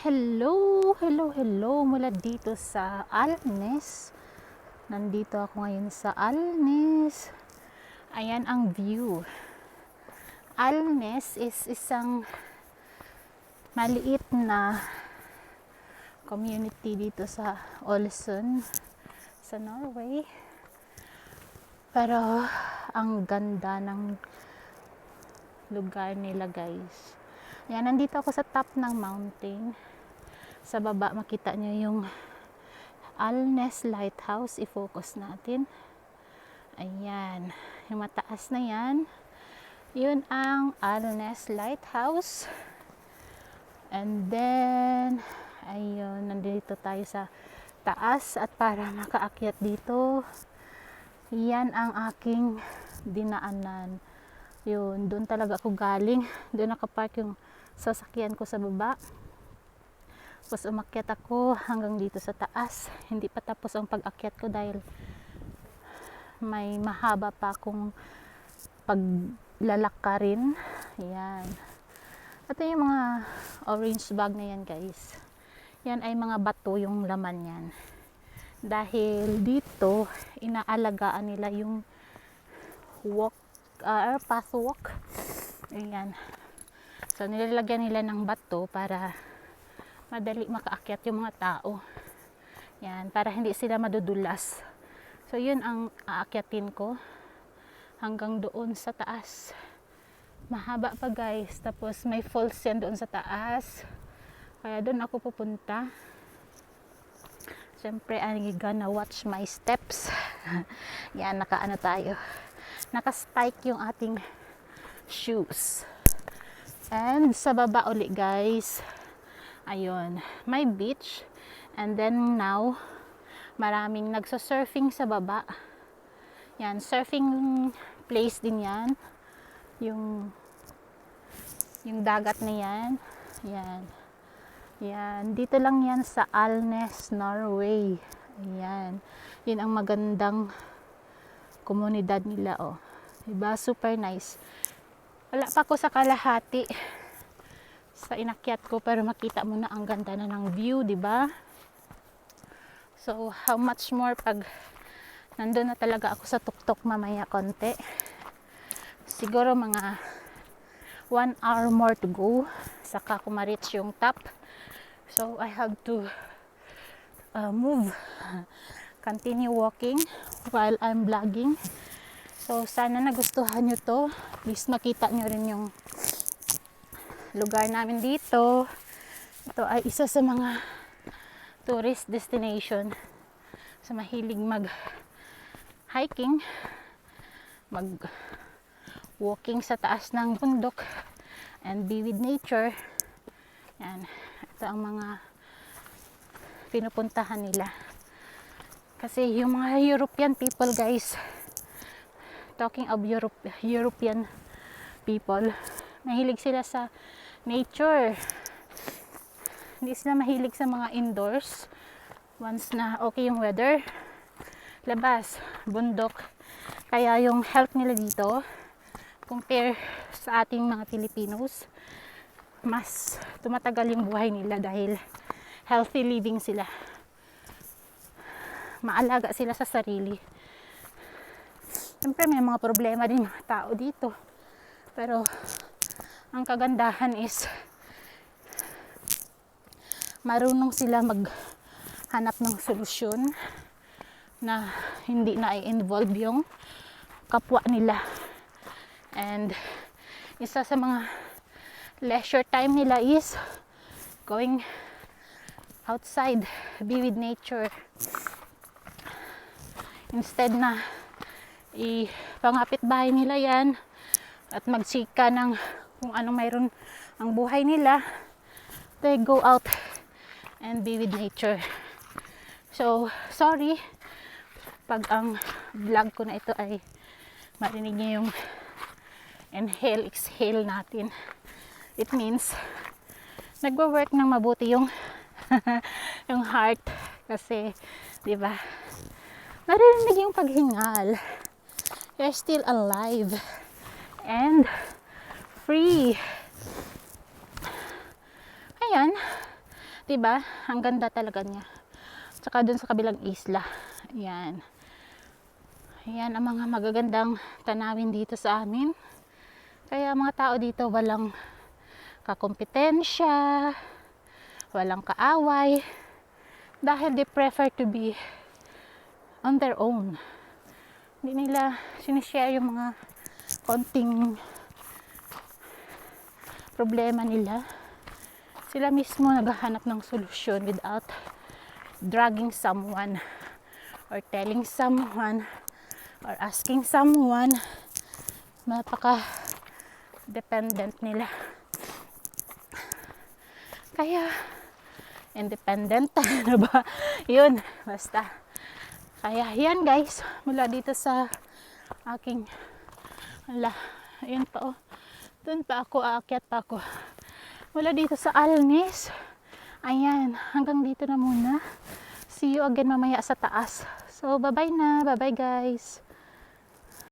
Hello, hello, hello mula dito sa Alnes. Nandito ako ngayon sa Alnes. Ayan ang view. Alnes is isang maliit na community dito sa Olsson sa Norway. Pero ang ganda ng lugar nila guys. Yan, nandito ako sa top ng mountain. Sa baba makita nyo yung Alnes Lighthouse. I-focus natin. Ayan. Yung mataas na yan. Yun ang Alnes Lighthouse. And then, ayun, nandito tayo sa taas. At para makaakyat dito, yan ang aking dinaanan. Yun, doon talaga ako galing. Doon nakapark yung sasakyan ko sa baba. Tapos umakyat ako hanggang dito sa taas. Hindi pa tapos ang pag-akyat ko dahil may mahaba pa akong paglalakarin. Yan. Ito yung mga orange bag na yan guys. Yan ay mga bato yung laman yan. Dahil dito, inaalagaan nila yung walk, uh, path walk. Ayan. So, nilalagyan nila ng bato para madali makaakyat yung mga tao. Yan, para hindi sila madudulas. So, yun ang aakyatin ko hanggang doon sa taas. Mahaba pa guys. Tapos, may falls yan doon sa taas. Kaya doon ako pupunta. Siyempre, I'm gonna watch my steps. yan, nakaano tayo. Naka-spike yung ating shoes. And sa baba uli guys, ayun, may beach. And then now, maraming nagsa-surfing sa baba. Yan, surfing place din yan. Yung, yung dagat na yan. Yan. Yan, dito lang yan sa Alnes, Norway. Ayan. Yun ang magandang komunidad nila, oh. Diba? Super nice. Wala pa ako sa kalahati sa inakyat ko pero makita mo na ang ganda na ng view, di ba? So, how much more pag nandun na talaga ako sa tuktok mamaya konti. Siguro mga one hour more to go saka ko ma-reach yung top. So, I have to uh, move continue walking while I'm vlogging. So, sana nagustuhan nyo to. Please makita nyo rin yung lugar namin dito. Ito ay isa sa mga tourist destination sa mahilig mag hiking mag walking sa taas ng bundok and be with nature yan ito ang mga pinupuntahan nila kasi yung mga European people guys talking of Europe, European people, mahilig sila sa nature. Hindi sila mahilig sa mga indoors. Once na okay yung weather, labas, bundok. Kaya yung health nila dito, compare sa ating mga Pilipinos, mas tumatagal yung buhay nila dahil healthy living sila. Maalaga sila sa sarili Siyempre may mga problema din mga tao dito. Pero ang kagandahan is marunong sila maghanap ng solusyon na hindi na i-involve yung kapwa nila. And isa sa mga leisure time nila is going outside, be with nature. Instead na ipangapit bahay nila yan at magsika ng kung anong mayroon ang buhay nila. They go out and be with nature. So sorry pag ang vlog ko na ito ay marinig niyo yung inhale exhale natin. It means nagwo-work ng mabuti yung yung heart kasi 'di ba? Narinig yung paghingal you're still alive and free. Ayan. 'Diba? Ang ganda talaga niya. Tsaka dun sa kabilang isla. Ayan. Ayan ang mga magagandang tanawin dito sa amin. Kaya mga tao dito walang kakompetensya, walang kaaway, dahil they prefer to be on their own. Hindi nila sinishare yung mga konting problema nila. Sila mismo naghahanap ng solusyon without dragging someone or telling someone or asking someone. Napaka dependent nila. Kaya independent ano ba? Yun basta kaya yan guys mula dito sa aking ala ayun pa oh. Dun pa ako aakyat pa ako. Mula dito sa Alnis ayan hanggang dito na muna. See you again mamaya sa taas. So bye bye na. Bye bye guys